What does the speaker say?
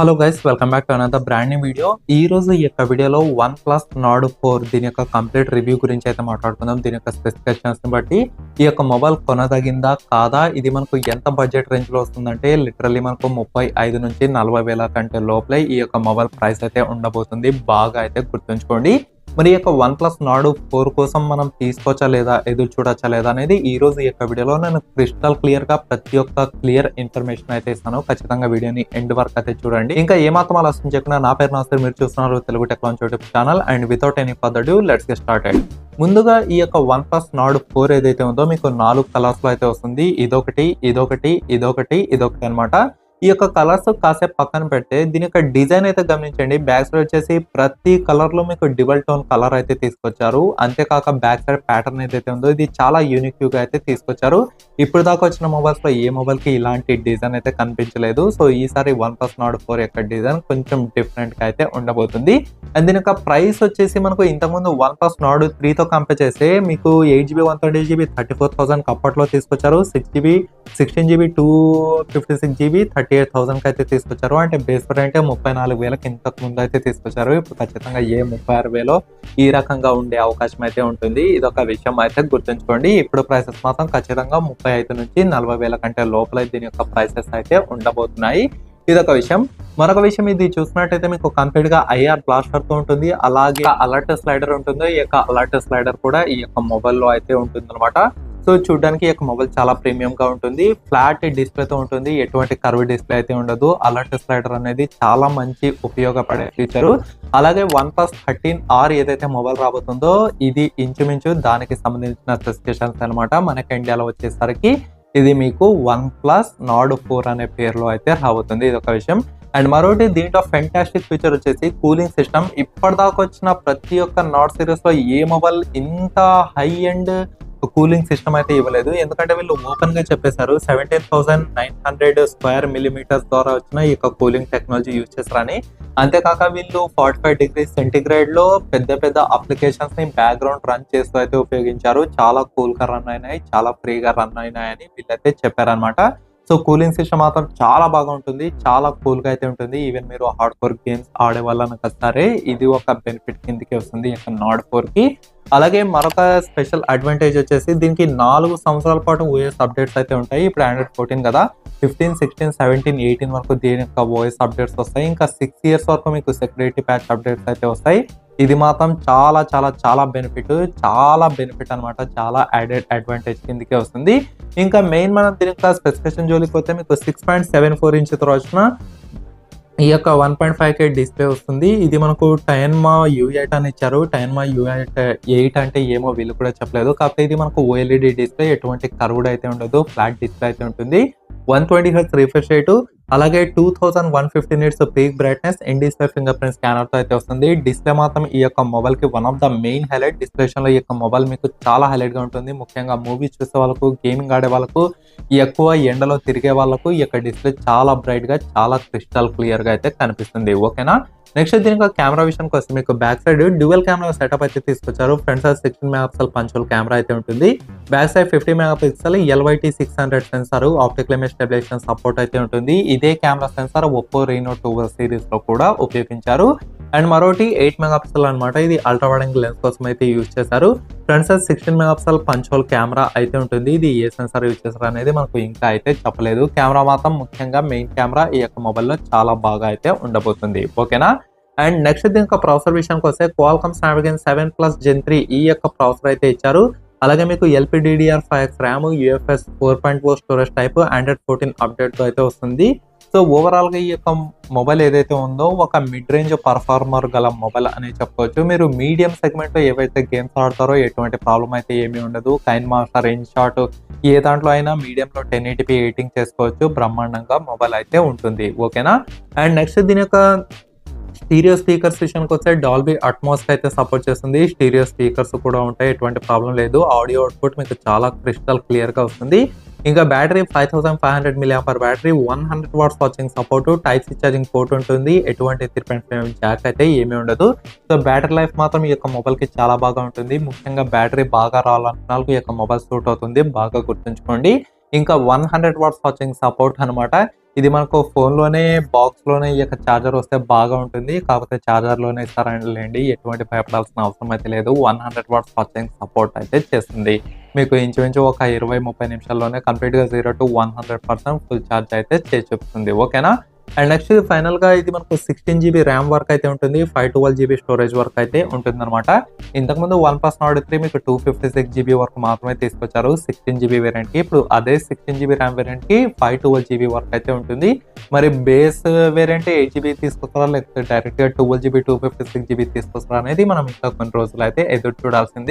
Hello guys welcome back to another brand new video ఈ రోజు ఈ యొక్క వీడియోలో వన్ ప్లస్ నాడ్ ఫోర్ దీని యొక్క కంప్లీట్ రివ్యూ గురించి అయితే మాట్లాడుకుందాం. దీని యొక్క స్పెసిఫికేషన్స్ని బట్టి ఈ యొక్క మొబైల్ కొనదగిందా కాదా? ఇది మనకు ఎంత బడ్జెట్ రేంజ్లో వస్తుందంటే లిటరల్లీ మనకు ముప్పై ఐదు నుంచి నలభై వేల కంటే లోపలే ఈ యొక్క మొబైల్ ప్రైస్ అయితే ఉండబోతుంది. బాగా అయితే గుర్తుంచుకోండి. మరి ఈ యొక్క వన్ ప్లస్ నాడు ఫోర్ కోసం మనం తీసుకోవచ్చా లేదా ఎదురు చూడొచ్చా లేదా అనేది ఈ రోజు ఈ యొక్క వీడియోలో నేను క్రిస్టల్ క్లియర్గా ప్రతి ఒక్క క్లియర్ ఇన్ఫర్మేషన్ అయితే ఇస్తాను. ఖచ్చితంగా వీడియోని ఎండ్ వరకు అయితే చూడండి. ఇంకా ఏమాత్రం ఆలోచన చేయకుండా నా పేరు నాసర్ మీరు చూస్తున్నారు Telugu technology YouTube channel. And without any further due let's get started ముందుగా ఈ యొక్క వన్ ప్లస్ నాడు ఫోర్ ఏదైతే ఉందో మీకు నాలుగు కలర్స్లో అయితే వస్తుంది. ఇదొకటి ఇదొకటి ఇదొకటి ఇదొకటి అన్నమాట. ఈ యొక్క కలర్స్ కాసేపు పక్కన పెడితే దీని యొక్క డిజైన్ అయితే గమనించండి. బ్యాక్ సైడ్ వచ్చేసి ప్రతి కలర్లో మీకు డివల్ టోన్ కలర్ అయితే తీసుకొచ్చారు. అంతేకాక బ్యాక్ సైడ్ ప్యాటర్న్ ఏదైతే ఉందో ఇది చాలా యూనిక్గా అయితే తీసుకొచ్చారు. ఇప్పుడు దాకా వచ్చిన మొబైల్స్లో ఏ మొబైల్కి ఇలాంటి డిజైన్ అయితే కనిపించలేదు. సో ఈసారి వన్ ప్లస్ నాట్ ఫోర్ యొక్క డిజైన్ కొంచెం డిఫరెంట్గా అయితే ఉండబోతుంది. అండ్ దీని యొక్క ప్రైస్ వచ్చేసి మనకు ఇంతకుముందు వన్ ప్లస్ నార్డ్ త్రీ తో కంపేర్ చేస్తే మీకు eight GB one twenty GB thirty four thousand అప్పట్లో తీసుకొచ్చారు. Six GB sixteen GB two fifty six GB thirty eight థౌసండ్కి అయితే తీసుకొచ్చారు. అంటే బేస్ వేరియంట్ అంటే ముప్పై నాలుగు వేలకి ఇంతకు ముందు అయితే తీసుకొచ్చారు. ఇప్పుడు ఖచ్చితంగా ఏ ముప్పై ఆరు వేలో ఈ రకంగా ఉండే అవకాశం అయితే ఉంటుంది. ఇది ఒక విషయం అయితే గుర్తుంచుకోండి. ఇప్పుడు ప్రైసెస్ మాత్రం ఖచ్చితంగా ముప్పై ఐదు నుంచి నలభై వేల కంటే లోపల దీని యొక్క ప్రైసెస్ అయితే ఉండబోతున్నాయి. ఇది ఒక విషయం. మరొక విషయం ఇది చూసినట్టయితే మీకు కంప్లీట్గా ఐఆర్ బ్లాస్టర్తో ఉంటుంది. అలాగే అలర్ట్ స్లైడర్ ఉంటుంది. ఈ యొక్క అలర్ట్ స్లైడర్ కూడా ఈ యొక్క మొబైల్లో అయితే ఉంటుంది అనమాట సో చూడడానికి ఈ యొక్క మొబైల్ చాలా ప్రీమియంగా ఉంటుంది. ఫ్లాట్ డిస్ప్లేతో ఉంటుంది. ఎటువంటి కర్వ్ డిస్ప్లే అయితే ఉండదు. అలర్ట్ స్లైడర్ అనేది చాలా మంచి ఉపయోగపడే ఫీచర్. అలాగే వన్ ప్లస్ థర్టీన్ ఆర్ ఏదైతే మొబైల్ రాబోతుందో ఇది ఇంచుమించు దానికి సంబంధించిన స్పెసిఫికేషన్స్ అనమాట మనకి ఇండియాలో వచ్చేసరికి ఇది మీకు వన్ ప్లస్ నాడ్ ఫోర్ అనే పేరులో అయితే రాబోతుంది. ఇది ఒక విషయం. అండ్ మరొకటి దీంట్లో ఫెంటాస్టిక్ ఫీచర్ వచ్చేసి కూలింగ్ సిస్టమ్. ఇప్పటిదాకా వచ్చిన ప్రతి ఒక్క నాట్ సిరీస్లో ఏ మొబైల్ ఇంత హై అండ్ కూలింగ్ సిస్టమ్ అయితే ఇవ్వలేదు. ఎందుకంటే వీళ్ళు ఓపెన్గా చెప్పేశారు seventeen thousand nine hundred square millimetres ద్వారా వచ్చిన ఈ యొక్క కూలింగ్ టెక్నాలజీ యూజ్ చేస్తారని అంతేకాక వీళ్ళు ఫార్టీ ఫైవ్ డిగ్రీ సెంటిగ్రేడ్లో పెద్ద పెద్ద అప్లికేషన్స్ని బ్యాక్గ్రౌండ్ రన్ చేస్తూ అయితే ఉపయోగించారు. చాలా కూల్గా రన్ అయినాయి చాలా ఫ్రీగా రన్ అయినాయని వీళ్ళైతే చెప్పారనమాట సో కూలింగ్ సిస్టమ్ మాత్రం చాలా బాగా ఉంటుంది చాలా కూల్గా అయితే ఉంటుంది. ఈవెన్ మీరు హార్డ్ కోర్ గేమ్స్ ఆడే వాళ్ళకి సరే ఇది ఒక బెనిఫిట్ కిందకి వస్తుంది. ఇక నాడ్ ఫోర్కి అలాగే మరొక స్పెషల్ అడ్వాంటేజ్ వచ్చేసి దీనికి నాలుగు సంవత్సరాల పాటు ఓఎస్ అప్డేట్స్ అయితే ఉంటాయి. ఇప్పుడు ఆండ్రాయిడ్ ఫోర్టీన్ కదా. ఫిఫ్టీన్ సిక్స్టీన్ సెవెంటీన్ ఎయిటీన్ వరకు దీని యొక్క ఓఎస్ అప్డేట్స్ వస్తాయి. ఇంకా సిక్స్ ఇయర్స్ వరకు మీకు సెక్యూరిటీ ప్యాచ్ అప్డేట్స్ అయితే వస్తాయి. ఇది మాత్రం చాలా చాలా చాలా బెనిఫిట్. చాలా బెనిఫిట్ అనమాట చాలా యాడెడ్ అడ్వాంటేజ్ కిందకే వస్తుంది. ఇంకా మెయిన్ మనం దీని స్పెసిఫికేషన్ జోలికి పోతే మీకు సిక్స్ పాయింట్ సెవెన్ ఫోర్ ఇంచ్తో వచ్చిన ఈ యొక్క one point five K display వస్తుంది. ఇది మనకు టైన్మా యూ ఎయిట్ అని ఇచ్చారు. టైన్మా యూ ఎయిట్ ఎయిట్ అంటే ఏమో వీళ్ళు కూడా చెప్పలేదు. కాకపోతే ఇది మనకు ఓఎల్ఈడి డిస్ప్లే ఎటువంటి కర్వ్డ్ అయితే ఉండదు. ఫ్లాట్ డిస్ప్లే అయితే ఉంటుంది. One twenty hertz refresh rate అలాగే two thousand one fifty nits peak brightness in display fingerprint స్కానర్తో అయితే వస్తుంది. డిస్ప్లే మాత్రం ఈ యొక్క మొబైల్కి one of the main highlight డిస్ప్లేషన్లో ఈ యొక్క మొబైల్ మీకు చాలా హైలైట్గా ఉంటుంది. ముఖ్యంగా మూవీస్ చూసే వాళ్ళకు గేమింగ్ ఆడే వాళ్ళకు ఎక్కువ ఎండలో తిరిగే వాళ్ళకు ఈ యొక్క డిస్ప్లే చాలా బ్రైట్గా చాలా క్రిస్టల్ క్లియర్గా అయితే కనిపిస్తుంది. ఓకేనా నెక్స్ట్ దీనికి కెమెరా విషయానికి వస్తే మీకు back side dual camera setup అయితే తీసుకొచ్చారు. Front side sixteen megapixel camera అయితే ఉంటుంది. Back side fifty megapixel LYT six hundred sensor optical image stabilisation support అయితే ఉంటుంది. ఇదే camera sensor Oppo Reno two సిరీస్లో కూడా ఉపయోగించారు. అండ్ మరోటి ఎయిట్ మెగాపిక్సెల్ అనమాట ఇది అల్ట్రా వైడ్ యాంగిల్ లెన్స్ కోసం అయితే యూజ్ చేశారు. Front side sixteen megapixel punch punch hole camera అయితే ఉంటుంది. ఇది ఏ సెన్సార్ యూజ్ చేశారు అనేది మనకు ఇంకా అయితే చెప్పలేదు. కెమెరా మాత్రం ముఖ్యంగా మెయిన్ కెమెరా ఈ యొక్క మొబైల్లో చాలా బాగా అయితే ఉండబోతుంది. ఓకేనా అండ్ నెక్స్ట్ దీని యొక్క ప్రాసెసర్ విషయానికి వస్తే Qualcomm Snapdragon seven plus Gen three ఈ యొక్క ప్రాసెసర్ అయితే ఇచ్చారు. అలాగే మీకు LPDDR five RAM UFS four point four storage type Android fourteen అప్డేట్తో అయితే వస్తుంది. సో ఓవరాల్గా ఈ యొక్క మొబైల్ ఏదైతే ఉందో ఒక మిడ్ రేంజ్ పర్ఫార్మర్ గల మొబైల్ అని చెప్పవచ్చు మీరు మీడియం సెగ్మెంట్లో ఏవైతే గేమ్స్ ఆడతారో ఎటువంటి ప్రాబ్లం అయితే ఏమీ ఉండదు. కైన్ మాస్టర్ రేంజ్ షాట్ ఏ దాంట్లో అయినా మీడియంలో టెన్ ఎయిటీపీ ఎయిటింగ్ చేసుకోవచ్చు. బ్రహ్మాండంగా మొబైల్ అయితే ఉంటుంది. ఓకేనా? అండ్ నెక్స్ట్ దీని యొక్క స్టీరియో స్పీకర్స్ విషయానికి వస్తే డాల్బీ అట్మాస్ అయితే సపోర్ట్ చేస్తుంది. స్టీరియో స్పీకర్స్ కూడా ఉంటాయి ఎటువంటి ప్రాబ్లం లేదు. ఆడియో అవుట్పుట్ మీకు చాలా క్రిస్టల్ క్లియర్గా వస్తుంది. ఇంకా battery five thousand five hundred milliampere battery one hundred watts charging support type C charging port ఉంటుంది. ఎటువంటి ఎక్విప్మెంట్ జాక్ అయితే ఏమీ ఉండదు. సో బ్యాటరీ లైఫ్ మాత్రం ఈ యొక్క మొబైల్కి చాలా బాగా ఉంటుంది. ముఖ్యంగా బ్యాటరీ బాగా రావాలనుకున్న ఈ యొక్క మొబైల్ సూట్ అవుతుంది. బాగా గుర్తుంచుకోండి. ఇంకా one hundred watts charging support అనమాట ఇది మనకు ఫోన్లోనే బాక్స్లోనే ఈ యొక్క చార్జర్ వస్తే బాగా ఉంటుంది. కాకపోతే ఛార్జర్లోనే ఇస్తారండి ఎటువంటి భయపడాల్సిన అవసరం అయితే లేదు. One hundred watts charging support అయితే చేస్తుంది. మీకు ఇంచుమించు ఒక ఇరవై ముప్పై నిమిషాల్లోనే కంప్లీట్గా zero to one hundred percent full charge అయితే చేసి చూపుతుంది. ఓకేనా? అండ్ నెక్స్ట్ ఫైనల్గా ఇది మనకు సిక్స్టీన్ జీబీ ర్యామ్ వర్క్ అయితే ఉంటుంది five twelve GB storage work అయితే ఉంటుంది అనమాట ఇంతకుముందు వన్ ప్లస్ నాట్ త్రీ మీకు టూ ఫిఫ్టీ సిక్స్ జీబీ వరకు మాత్రమే తీసుకొచ్చారు సిక్స్టీన్ జీబీ వేరియంట్కి ఇప్పుడు అదే సిక్స్టీన్ జీబీ ర్యామ్ వేరియంట్కి ఫైవ్ ట్వెల్వ్ జీబీ వర్క్ అయితే ఉంటుంది. మరి బేస్ వేరియంట్ ఎయిట్ జీబీ తీసుకొస్తారా లేకపోతే డైరెక్ట్గా twelve GB two fifty six GB తీసుకొస్తారా అనేది మనం ఇంకా కొన్ని రోజులు అయితే ఎదురు చూడాల్సింది.